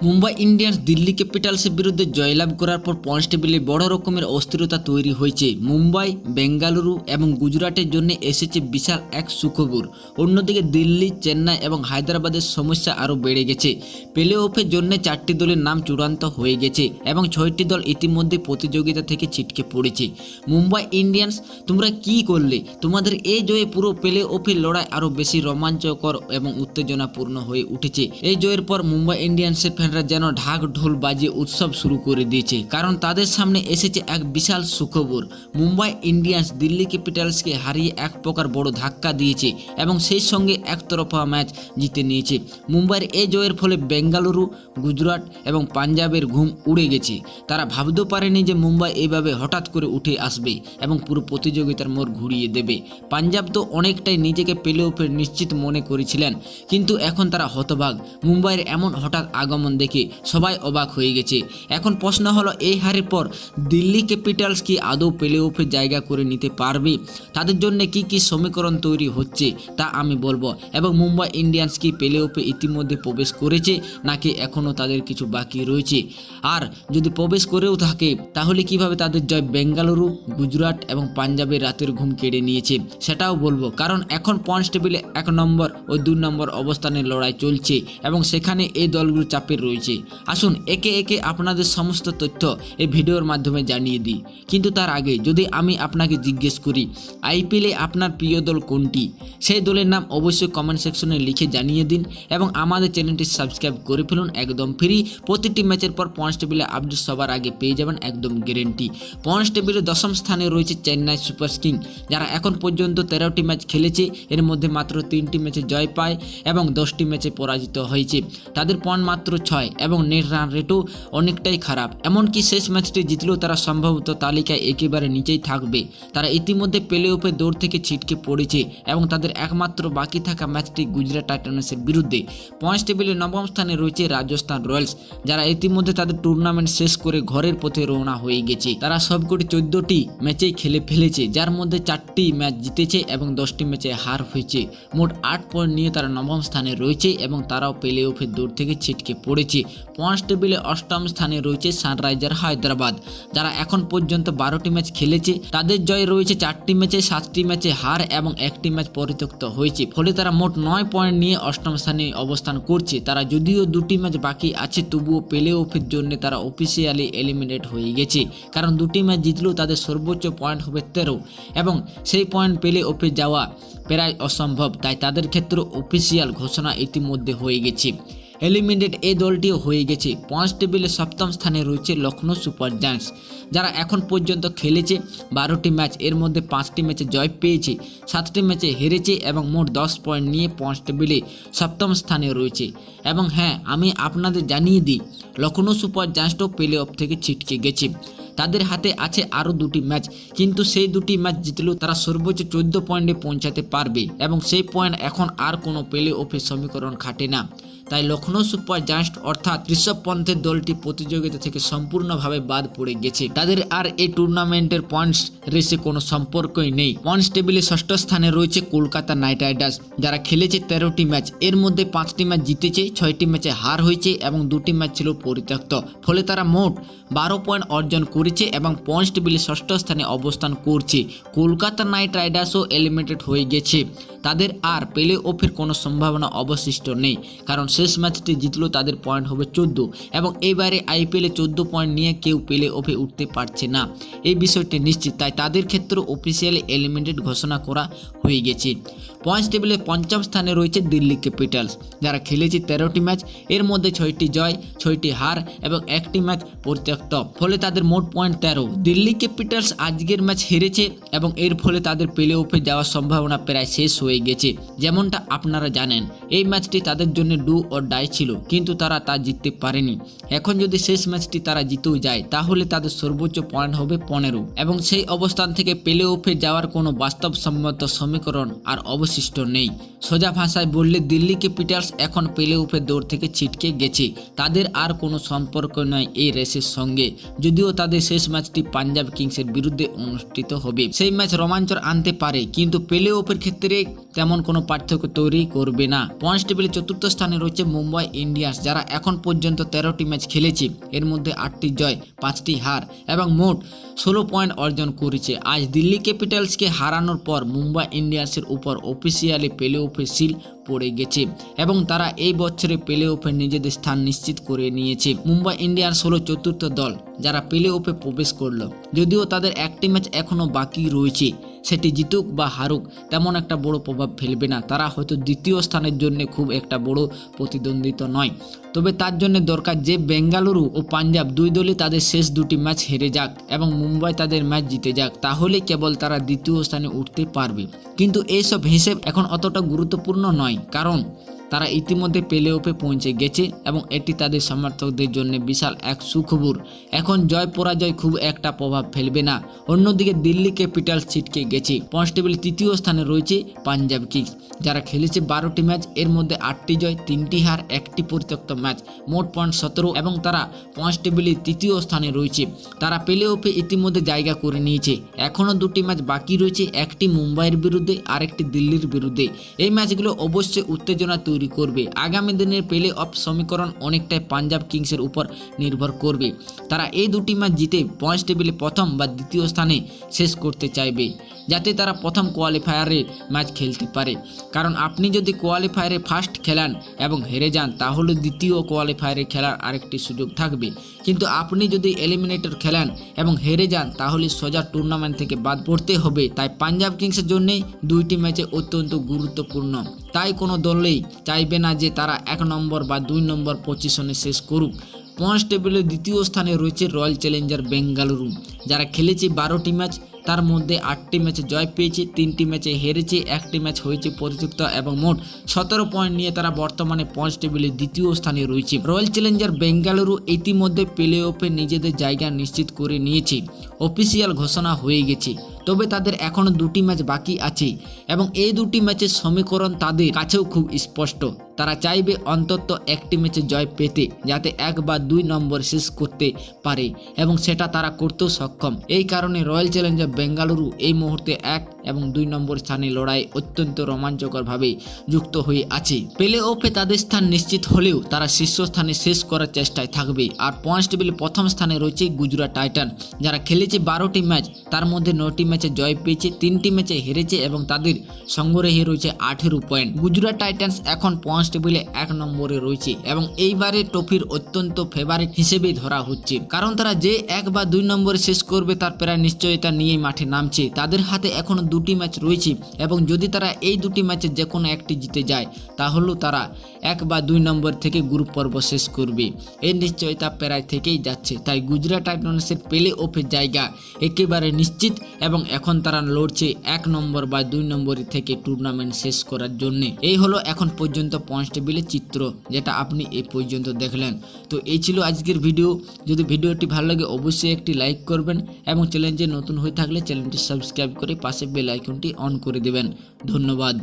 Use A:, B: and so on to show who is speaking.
A: Mumbai Indians Delhi ক্যাপিটালসের বিরুদ্ধে জয়লাভ করার পর পয়েন্টস টেবিলে বড় রকমের অস্থিরতা তৈরি হয়েছে। মুম্বাই, বেঙ্গালুরু এবং গুজরাটের জন্য এসেছে বিশাল এক সুখবর। অন্যদিকে দিল্লি, চেন্নাই এবং হায়দ্রাবাদের সমস্যা আরও বেড়ে গেছে। প্লে অফের জন্য চারটি দলের নাম চূড়ান্ত হয়ে গেছে এবং ছয়টি দল ইতিমধ্যে প্রতিযোগিতা থেকে ছিটকে পড়েছে। মুম্বাই ইন্ডিয়ান্স, তোমরা কি করলে? তোমাদের এই জয়ে পুরো প্লে অফের লড়াই আরও বেশি রোমাঞ্চকর এবং উত্তেজনাপূর্ণ হয়ে উঠেছে। এই জয়ের পর মুম্বাই ইন্ডিয়ান্সের ফ্যানরা যেন ঢাক ঢোল বাজিয়ে উৎসব শুরু করে দিয়েছে। কারণ তাদের সামনে এসেছে এক বিশাল সুখবর। মুম্বাই ইন্ডিয়ান্স দিল্লি ক্যাপিটালসকে হারিয়ে এক প্রকার বড় ধাক্কা দিয়েছে এবং সেই সঙ্গে একতরফা ম্যাচ জিতে নিয়েছে। মুম্বাইয়ের এই জয়ের ফলে বেঙ্গালুরু, গুজরাট এবং পাঞ্জাবের ঘুম উড়ে গেছে। তারা ভাবতেও পারেনি যে মুম্বাই এইভাবে হঠাৎ করে উঠে আসবে এবং পুরো প্রতিযোগিতার মোড় ঘুরিয়ে দেবে। পাঞ্জাব তো অনেকটাই নিজেকে প্লে অফের নিশ্চিত মনে করেছিলেন। কিন্তু এখন তারা হতভাগ মুম্বাইয়ের এমন হঠাৎ আগমন দেখে সবাই অবাক হয়ে গেছে। এখন প্রশ্ন হলো, এই হারের পর দিল্লি ক্যাপিটালস কি আদৌ প্লে অফে জায়গা করে নিতে পারবে? তাদের জন্য কি কি সমীকরণ তৈরি হচ্ছে তা আমি বলব। এবং মুম্বাই ইন্ডিয়ান্স কি প্লে অফে ইতিমধ্যে প্রবেশ করেছে নাকি এখনও তাদের কিছু বাকি রয়েছে? আর যদি প্রবেশ করেও থাকে, তাহলে কীভাবে তাদের জয় বেঙ্গালুরু, গুজরাট এবং পাঞ্জাবের রাতের ঘুম কেড়ে নিয়েছে সেটাও বলব। কারণ এখন পয়েন্টস টেবিলে এক নম্বর ও দুই নম্বর অবস্থানে লড়াই চলছে এবং সেখানে এই দলগুলো চাপে রয়েছে। আসুন একে একে আপনাদের সমস্ত তথ্য এই ভিডিওর মাধ্যমে জানিয়ে দিই। কিন্তু তার আগে যদি আমি আপনাকে জিজ্ঞেস করি, আইপিএলে আপনার প্রিয় দল কোনটি? সেই দলের নাম অবশ্যই কমেন্ট সেকশনে লিখে জানিয়ে দিন এবং আমাদের চ্যানেলটি সাবস্ক্রাইব করে ফেলুন একদম ফ্রি প্রতিটি ম্যাচের পর পয়েন্টস টেবিলে আপডেট সবার আগে পেয়ে যাবেন একদম গ্যারেন্টি পয়েন্টস টেবিলে দশম স্থানে রয়েছে চেন্নাই সুপার কিং যারা এখন পর্যন্ত তেরোটি ম্যাচ খেলেছে। এর মধ্যে মাত্র তিনটি ম্যাচে জয় পায় এবং দশটি ম্যাচে পরাজিত হয়েছে। তাদের পয়েন্ট মাত্র ছয় এবং নেট রান রেটও অনেকটাই খারাপ। এমনকি শেষ ম্যাচটি জিতলেও তারা সম্ভবত তালিকায় একেবারে নিচেই থাকবে। তারা ইতিমধ্যে প্লে অফে দৌড় থেকে ছিটকে পড়েছে এবং তাদের একমাত্র বাকি থাকা ম্যাচটি গুজরাট টাইটান্সের বিরুদ্ধে। পয়েন্টস টেবিলে নবম স্থানে রয়েছে রাজস্থান রয়্যালস, যারা ইতিমধ্যে তাদের টুর্নামেন্ট শেষ করে ঘরের পথে রওনা হয়ে গেছে। তারা সবকটি চোদ্দটি ম্যাচেই খেলে ফেলেছে, যার মধ্যে চারটি ম্যাচ জিতেছে এবং দশটি ম্যাচে হার হয়েছে। মোট আট পয়েন্ট নিয়ে তারা নবম স্থানে রয়েছে এবং তারাও প্লে অফের দৌড় থেকে ছিটকে পড়েছে। পয়েন্টস টেবিলে অষ্টম স্থানে রয়েছে সানরাইজার হায়দ্রাবাদ, যারা এখন পর্যন্ত বারোটি ম্যাচ খেলেছে। তাদের জয় রয়েছে চারটি ম্যাচে সাতটি ম্যাচে হার এবং একটি ম্যাচ পরিত্যক্ত হয়েছে। ফলে তারা মোট নয় পয়েন্ট নিয়ে অষ্টম স্থানে অবস্থান করছে। তারা যদিও দুটি ম্যাচ বাকি আছে, তবুও প্লে অফের জন্য তারা অফিসিয়ালি এলিমিনেট হয়ে গেছে। কারণ দুটি ম্যাচ জিতলেও তাদের সর্বোচ্চ পয়েন্ট হবে তেরো। এবং সেই পয়েন্ট পেলে অফে যাওয়া প্রায় অসম্ভব, তাই তাদের ক্ষেত্রে অফিসিয়াল ঘোষণা ইতিমধ্যে হয়ে গেছে। এলিমিনেট এই দলটিও হয়ে গেছে। পয়েন্টস টেবিলে সপ্তম স্থানে রয়েছে লখনৌ সুপার জায়ান্টস, যারা এখন পর্যন্ত খেলেছে বারোটি ম্যাচ, এর মধ্যে পাঁচটি ম্যাচে জয় পেয়েছে, সাতটি ম্যাচে হেরেছে এবং মোট দশ পয়েন্ট নিয়ে পয়েন্টস টেবিলে সপ্তম স্থানে রয়েছে। এবং হ্যাঁ আমি আপনাদের জানিয়ে দিই লখনৌ সুপার জায়ান্টসও প্লে অফ থেকে ছিটকে গেছে। তাদের হাতে আছে আরও দুটি ম্যাচ, কিন্তু সেই দুটি ম্যাচ জিতলেও তারা সর্বোচ্চ চোদ্দ পয়েন্টে পৌঁছাতে পারবে এবং সেই পয়েন্ট এখন আর কোনো প্লে অফের সমীকরণ খাটে না। তাই লখনৌ সুপার জাস্ট অর্থাৎ ঋষভ পন্থের দলটি প্রতিযোগিতা থেকে সম্পূর্ণভাবে বাদ পড়ে গেছে। তাদের আর এই টুর্নামেন্টের পয়েন্টস রেসে কোনো সম্পর্কই নেই। পয়েন্টস টেবিলে ষষ্ঠ স্থানে রয়েছে কলকাতা নাইট রাইডার্স, যারা খেলেছে তেরোটি ম্যাচ। এর মধ্যে পাঁচটি ম্যাচ জিতেছে, ছয়টি ম্যাচে হার হয়েছে এবং দুটি ম্যাচ ছিল পরিত্যক্ত। ফলে তারা মোট বারো পয়েন্ট অর্জন করেছে এবং পয়েন্টস টেবিলে ষষ্ঠ স্থানে অবস্থান করছে। কলকাতা নাইট রাইডার্সও এলিমিনেটেড হয়ে গেছে। তাদের আর প্লে অফের কোনো সম্ভাবনা অবশিষ্ট নেই, কারণ শেষ ম্যাচটি জিতলেও তাদের পয়েন্ট হবে চোদ্দ। এবং এবারে আইপিএলে চোদ্দ পয়েন্ট নিয়ে কেউ প্লে অফে উঠতে পারছে না। এই বিষয়টি নিশ্চিত, তাই তাদের ক্ষেত্রে অফিসিয়ালি এলিমিনেটেড ঘোষণা করা হয়ে গেছে। পয়েন্টস টেবিলে পঞ্চম স্থানে রয়েছে দিল্লি ক্যাপিটালস যারা খেলেছে তেরোটি ম্যাচ এর মধ্যে ছয়টি জয়, ছয়টি হার এবং একটি ম্যাচ পরিত্যক্ত ফলে তাদের মোট পয়েন্ট তেরো। দিল্লি ক্যাপিটালস আজকের ম্যাচ হেরেছে এবং এর ফলে তাদের প্লে অফে যাওয়ার সম্ভাবনা প্রায় শেষ হয়ে গেছে। যেমনটা আপনারা জানেন, এই ম্যাচটি তাদের জন্য ডু ও ডাই ছিল, কিন্তু তারা তা জিততে পারেনি। এখন যদি শেষ ম্যাচটি তারা জিতেও যায়, তাহলে তাদের সর্বোচ্চ পয়েন্ট হবে পনেরো। এবং সেই অবস্থান থেকে প্লে অফে যাওয়ার কোনো বাস্তবসম্মত সমীকরণ আর অবশিষ্ট নেই। সোজা ভাষায় বললে দিল্লিকে পিটার্স এখন পেলে উপে দৌড় থেকে ছিটকে গেছে। তাদের আর কোনো সম্পর্ক নয় এই রেসের সঙ্গে। যদিও তাদের শেষ ম্যাচটি পাঞ্জাব কিংসের বিরুদ্ধে অনুষ্ঠিত হবে। সেই ম্যাচ রোমাঞ্চর আনতে পারে, কিন্তু পেলে ওপের ক্ষেত্রে তেমন কোনো পার্থক্য তৈরি করবে না। পয়েন্টস টেবিলে চতুর্থ স্থানে রয়েছে মুম্বাই ইন্ডিয়ান্স, যারা এখন পর্যন্ত তেরোটি ম্যাচ খেলেছে। এর মধ্যে আটটি জয়, পাঁচটি হার এবং মোট ষোলো পয়েন্ট অর্জন করেছে। আজ দিল্লি ক্যাপিটালসকে হারানোর পর মুম্বাই ইন্ডিয়ান্সের উপর অফিসিয়ালি প্লে অফে সিল পড়ে গেছে এবং তারা এই বছরে প্লে অফে নিজেদের স্থান নিশ্চিত করে নিয়েছে। মুম্বাই ইন্ডিয়ান্স হলো চতুর্থ দল যারা প্লে অফে প্রবেশ করল, যদিও তাদের একটি ম্যাচ এখনও বাকি রয়েছে। সেটি জিতুক বা হারুক, তেমন একটা বড় প্রভাব ফেলবে না। তারা হয়তো দ্বিতীয় স্থানের জন্য খুব একটা বড় প্রতিদ্বন্দ্বিতা নয়। তবে তার জন্য দরকার যে বেঙ্গালুরু ও পাঞ্জাব দুই দলই তাদের শেষ দুটি ম্যাচ হেরে যাক এবং মুম্বাই তাদের ম্যাচ জিতে যাক তাহলে কেবল তারা দ্বিতীয় স্থানে উঠতে পারবে। কিন্তু এইসব হিসেব এখন অতটা গুরুত্বপূর্ণ নয়, কারণ তারা ইতিমধ্যে প্লে অফে পৌঁছে গেছে এবং এটি তাদের সমর্থকদের জন্য বিশাল এক সুখবর। এখন জয় পরাজয় খুব একটা প্রভাব ফেলবে না। অন্যদিকে দিল্লি ক্যাপিটাল ছিটকে গেছে। পয়েন্টস টেবিলে তৃতীয় স্থানে রয়েছে পাঞ্জাব কিংস, যারা খেলেছে বারোটি ম্যাচ। এর মধ্যে আটটি জয়, তিনটি হার, একটি পরিত্যক্ত ম্যাচ। মোট পয়েন্ট সতেরো এবং তারা পয়েন্টস টেবিলে তৃতীয় স্থানে রয়েছে। তারা প্লে অফে ইতিমধ্যে জায়গা করে নিয়েছে। এখনও দুটি ম্যাচ বাকি রয়েছে, একটি মুম্বাইয়ের বিরুদ্ধে, আরেকটি দিল্লির বিরুদ্ধে। এই ম্যাচগুলো অবশ্যই উত্তেজনা তৈরি করবে। আগামী দিনের প্লে অফ সমীকরণ অনেকটাই পাঞ্জাব কিংসের উপর নির্ভর করবে। তারা এই দুটি ম্যাচ জিতে পয়েন্টস টেবিলে প্রথম বা দ্বিতীয় স্থানে শেষ করতে চাইবে, যাতে তারা প্রথম কোয়ালিফায়ারে ম্যাচ খেলতে পারে। কারণ আপনি যদি কোয়ালিফায়ারে ফার্স্ট খেলান এবং হেরে যান, তাহলে দ্বিতীয় কোয়ালিফায়ারে খেলার আরেকটি সুযোগ থাকবে। কিন্তু আপনি যদি এলিমিনেটর খেলেন এবং হেরে যান, তাহলে সোজা টুর্নামেন্ট থেকে বাদ পড়তে হবে। তাই পাঞ্জাব কিংসের জন্যেই দুইটি ম্যাচে অত্যন্ত গুরুত্বপূর্ণ। তাই কোনো দলেই চাইবে না যে তারা এক নম্বর বা দুই নম্বর পজিশনে শেষ করুক। পয়েন্টস টেবিলে দ্বিতীয় স্থানে রয়েছে রয়্যাল চ্যালেঞ্জার বেঙ্গালুরু যারা খেলেছে বারোটি ম্যাচ তার মধ্যে আটটি ম্যাচে জয় পেয়েছে, তিনটি ম্যাচে হেরেছে, একটি ম্যাচ হয়েছে পরিযুক্ত এবং মোট সতেরো পয়েন্ট নিয়ে তারা বর্তমানে পয়েন্টস টেবিলে দ্বিতীয় স্থানে রয়েছে। রয়্যাল চ্যালেঞ্জার বেঙ্গালুরু ইতিমধ্যে প্লে অফে নিজেদের জায়গা নিশ্চিত করে নিয়েছে। অফিসিয়াল ঘোষণা হয়ে গেছে। তবে তাদের এখনও দুটি ম্যাচ বাকি আছে এবং এই দুটি ম্যাচের সমীকরণ তাদের কাছেও খুব স্পষ্ট। তারা চাইবে অন্তত একটি ম্যাচে জয় পেতে, যাতে এক বা দুই নম্বর শেষ করতে পারে, এবং সেটা তারা করতেও সক্ষম। এই কারণে রয়্যাল চ্যালেঞ্জার বেঙ্গালুরু এই মুহূর্তে এক এবং দুই নম্বর স্থানে লড়াই অত্যন্ত রোমাঞ্চকরভাবে যুক্ত হয়ে আছে। প্লে অফে তাদের স্থান নিশ্চিত হলেও তারা শীর্ষস্থানে শেষ করার চেষ্টায় থাকবে। আর পয়েন্টস টেবিলে প্রথম স্থানে রয়েছে গুজরাট টাইটান যারা খেলেছে বারোটি ম্যাচ, তার মধ্যে নটি ম্যাচে জয় পেয়েছে, তিনটি ম্যাচে হেরেছে এবং তাদের সংগ্রহে রয়েছে আঠেরো পয়েন্ট। গুজরাট টাইটান্স এখন পয়েন্টস টেবিলে এক নম্বরে রয়েছে এবং এইবারে ট্রফির অত্যন্ত ফেভারিট হিসেবেই ধরা হচ্ছে। কারণ তারা যে এক বা দুই নম্বরে শেষ করবে তার প্রায় নিশ্চয়তা নিয়ে মাঠে নামছে। তাদের হাতে এখনও দুটি ম্যাচ রয়েছে এবং যদি তারা এই দুটি ম্যাচে যে কোনো একটি জিতে যায়, তাহলেও তারা এক বা দুই নম্বর থেকে গ্রুপ পর্ব শেষ করবে। এই নিশ্চয়তা প্রায় থেকেই যাচ্ছে। তাই গুজরাট টাইটান্সের প্লে অফের জায়গা একেবারে নিশ্চিত এবং এখন তারা লড়ছে এক নম্বর বা দুই নম্বর থেকে টুর্নামেন্ট শেষ করার জন্য। এই হলো এখন পর্যন্ত পয়েন্টস টেবিলের চিত্র যেটা আপনি এ পর্যন্ত দেখলেন। তো এই ছিল আজকের ভিডিও। যদি ভিডিওটি ভালো লাগে, অবশ্যই একটি লাইক করবেন এবং চ্যালেঞ্জে নতুন হয়ে থাকলে চ্যানেলটি সাবস্ক্রাইব করে পাশে বেল আইকনটি অন করে দেবেন। ধন্যবাদ।